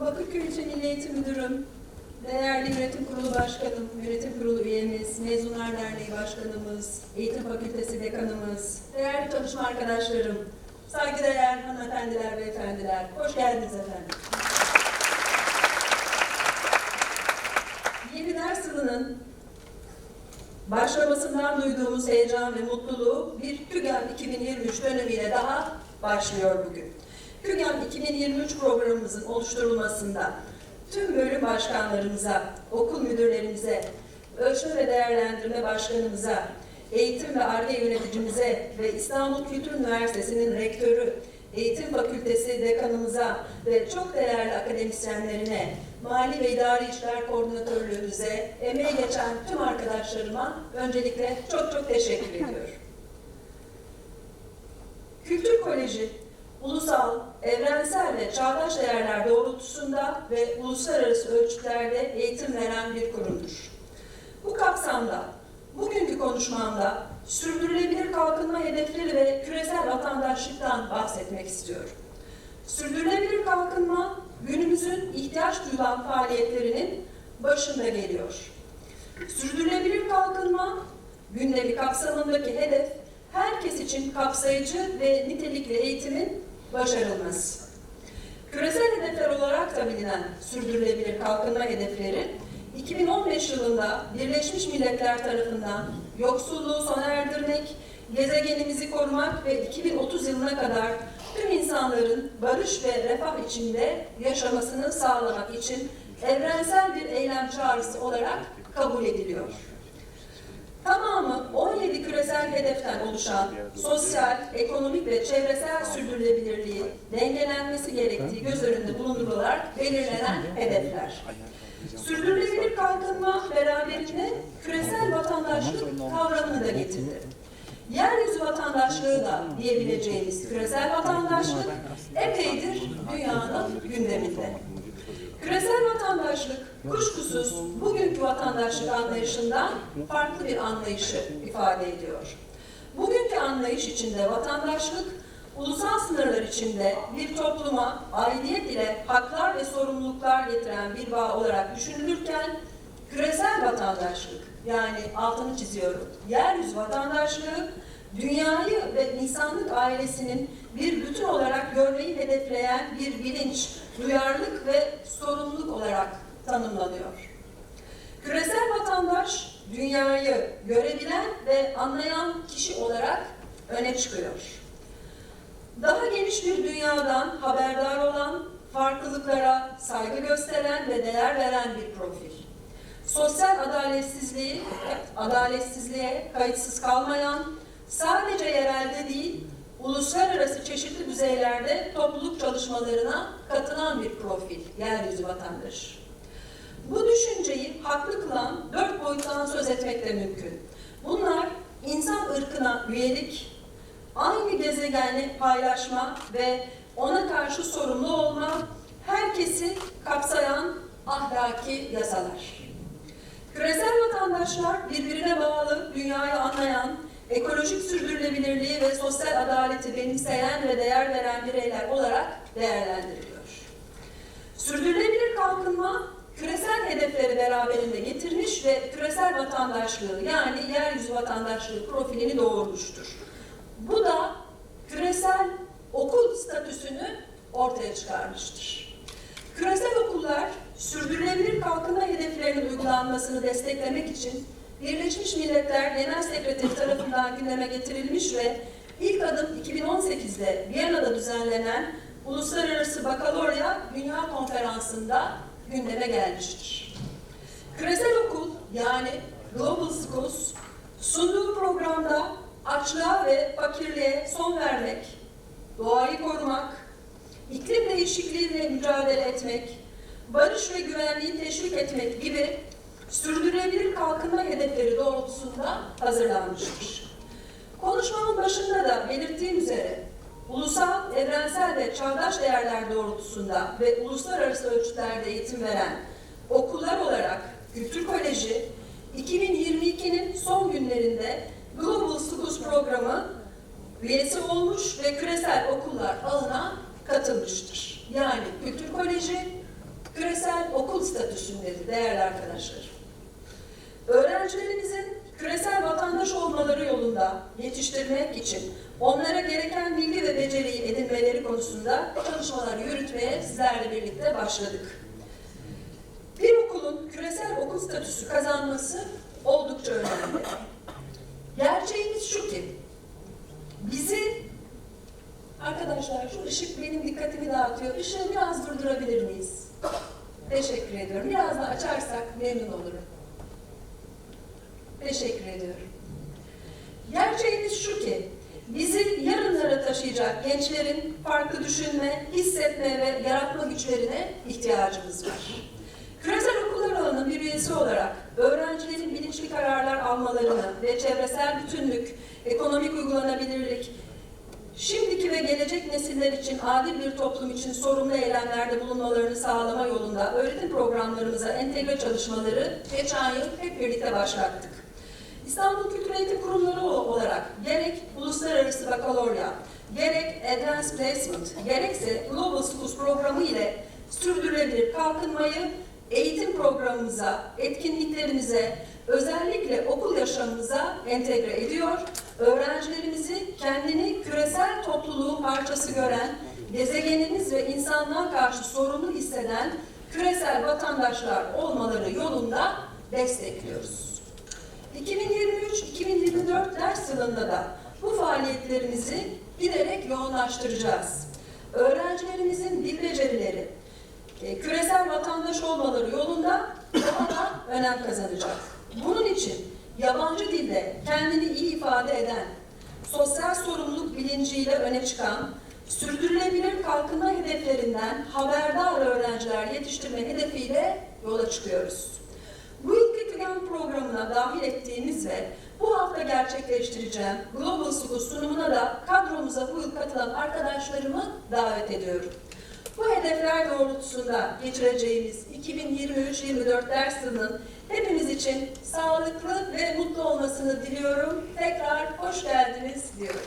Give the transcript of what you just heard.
Bakırköy İlçe Milli Eğitim Müdürüm, değerli yönetim kurulu başkanım, yönetim kurulu üyemiz, Mezunlar Derneği başkanımız, eğitim fakültesi dekanımız, değerli çalışma arkadaşlarım, saygıdeğer hanımefendiler, beyefendiler, hoş geldiniz efendim. Yeni ders yılının başlamasından duyduğumuz heyecan ve mutluluğu bir TÜGEM 2023 dönemiyle daha başlıyor bugün. TÜGEM 2023 programımızın oluşturulmasında tüm bölüm başkanlarımıza, okul müdürlerimize, ölçme ve değerlendirme başkanımıza, eğitim ve ARGE yöneticimize ve İstanbul Kültür Üniversitesi'nin rektörü, eğitim fakültesi dekanımıza ve çok değerli akademisyenlerine, mali ve idari işler koordinatörlüğümüze, emeği geçen tüm arkadaşlarıma öncelikle çok çok teşekkür ediyorum. Kültür Koleji, ulusal, evrensel ve çağdaş değerler doğrultusunda ve uluslararası ölçütlerde eğitim veren bir kurumdur. Bu kapsamda bugünkü konuşmamda sürdürülebilir kalkınma hedefleri ve küresel vatandaşlıktan bahsetmek istiyorum. Sürdürülebilir kalkınma günümüzün ihtiyaç duyulan faaliyetlerinin başında geliyor. Sürdürülebilir kalkınma gündemi kapsamındaki hedef herkes için kapsayıcı ve nitelikli eğitimin başarılması. Küresel hedefler olarak da bilinen sürdürülebilir kalkınma hedefleri 2015 yılında Birleşmiş Milletler tarafından yoksulluğu sona erdirmek, gezegenimizi korumak ve 2030 yılına kadar tüm insanların barış ve refah içinde yaşamasını sağlamak için evrensel bir eylem çağrısı olarak kabul ediliyor. Tamamı 17 küresel hedeften oluşan sosyal, ekonomik ve çevresel sürdürülebilirliği dengelenmesi gerektiği göz önünde bulundurularak belirlenen hedefler. Sürdürülebilir kalkınma beraberinde küresel vatandaşlık kavramını da getirdi. Yeryüzü vatandaşlığı da diyebileceğimiz küresel vatandaşlık epeydir dünyanın gündeminde. Küresel vatandaşlık kuşkusuz bugünkü vatandaşlık anlayışından farklı bir anlayışı ifade ediyor. Bugünkü anlayış içinde vatandaşlık ulusal sınırlar içinde bir topluma aidiyet ile haklar ve sorumluluklar getiren bir bağ olarak düşünülürken küresel vatandaşlık yani altını çiziyorum yeryüzü vatandaşlığı dünyayı ve insanlık ailesinin bir bütün olarak görmeyi hedefleyen bir bilinç, duyarlılık ve sorumluluk olarak tanımlanıyor. Küresel vatandaş dünyayı görebilen ve anlayan kişi olarak öne çıkıyor. Daha geniş bir dünyadan haberdar olan, farklılıklara saygı gösteren ve değer veren bir profil. Sosyal adaletsizliği, adaletsizliğe kayıtsız kalmayan, sadece yerelde değil, uluslararası çeşitli düzeylerde topluluk çalışmalarına katılan bir profil, yeryüzü vatandaşı. Bu düşünceyi haklı kılan dört boyuttan söz etmek de mümkün. Bunlar insan ırkına üyelik, aynı gezegeni paylaşma ve ona karşı sorumlu olma, herkesi kapsayan ahlaki yasalar. Küresel vatandaşlar birbirine bağlı, dünyayı anlayan, ekolojik sürdürülebilirliği ve sosyal adaleti benimseyen ve değer veren bireyler olarak değerlendiriliyor. Sürdürülebilir kalkınma küresel hedefleri beraberinde getirmiş ve küresel vatandaşlığı yani yeryüzü vatandaşlığı profilini doğurmuştur. Bu da küresel okul statüsünü ortaya çıkarmıştır. Küresel okullar sürdürülebilir kalkınma hedeflerinin uygulanmasını desteklemek için Birleşmiş Milletler Genel Sekreteri tarafından gündeme getirilmiş ve ilk adım 2018'de Viyana'da düzenlenen Uluslararası Bakalorya Dünya Konferansı'nda gündeme gelmiştir. Küresel okul yani Global Schools sunduğu programda açlığa ve fakirliğe son vermek, doğayı korumak, iklim değişikliğiyle mücadele etmek, barış ve güvenliği teşvik etmek gibi sürdürülebilir kalkınma hedefleri doğrultusunda hazırlanmıştır. Konuşmamın başında da belirttiğim üzere ulusal, evrensel ve çağdaş değerler doğrultusunda ve uluslararası ölçütlerde eğitim veren okullar olarak Kültür Koleji 2022'nin son günlerinde Global Schools programı üyesi olmuş ve küresel okullar ağına katılmıştır. Yani Kültür Koleji küresel okul statüsündedir değerli arkadaşlar. Öğrencilerimizin küresel vatandaş olmaları yolunda yetiştirmek için onlara gereken bilgi ve beceriyi edinmeleri konusunda çalışmalar yürütmeye sizlerle birlikte başladık. Bir okulun küresel okul statüsü kazanması oldukça önemli. Gerçeğimiz şu ki, bizi arkadaşlar şu ışık benim dikkatimi dağıtıyor. Işığı biraz durdurabilir miyiz? Teşekkür ediyorum. Biraz da açarsak memnun olurum. Teşekkür ediyorum. Gerçeğimiz şu ki, bizi yarınlara taşıyacak gençlerin farklı düşünme, hissetme ve yaratma güçlerine ihtiyacımız var. Küresel okullar ağının bir üyesi olarak öğrencilerin bilinçli kararlar almalarını ve çevresel bütünlük, ekonomik uygulanabilirlik, şimdiki ve gelecek nesiller için adil bir toplum için sorumlu eylemlerde bulunmalarını sağlama yolunda öğretim programlarımıza entegre çalışmaları geçen yıl hep birlikte başlattık. İstanbul Kültür Eğitim Kurumları olarak gerek uluslararası bakalorya, gerek Advanced Placement, gerekse Global Schools programı ile sürdürülebilir kalkınmayı eğitim programımıza, etkinliklerimize, özellikle okul yaşamımıza entegre ediyor. Öğrencilerimizi kendini küresel topluluğun parçası gören, gezegenimiz ve insanlığa karşı sorumlu hisseden küresel vatandaşlar olmaları yolunda destekliyoruz. 2023-2024 ders yılında da bu faaliyetlerimizi giderek yoğunlaştıracağız. Öğrencilerimizin dil becerileri, e, küresel vatandaş olmaları yolunda daha da önem kazanacak. Bunun için yabancı dilde kendini iyi ifade eden, sosyal sorumluluk bilinciyle öne çıkan, sürdürülebilir kalkınma hedeflerinden haberdar öğrenciler yetiştirme hedefiyle yola çıkıyoruz. Plan programına dahil ettiğimiz ve bu hafta gerçekleştireceğim Global School sunumuna da kadromuza bu yıl katılan arkadaşlarımı davet ediyorum. Bu hedefler doğrultusunda geçireceğimiz 2023-24 ders yılının hepimiz için sağlıklı ve mutlu olmasını diliyorum. Tekrar hoş geldiniz diyorum.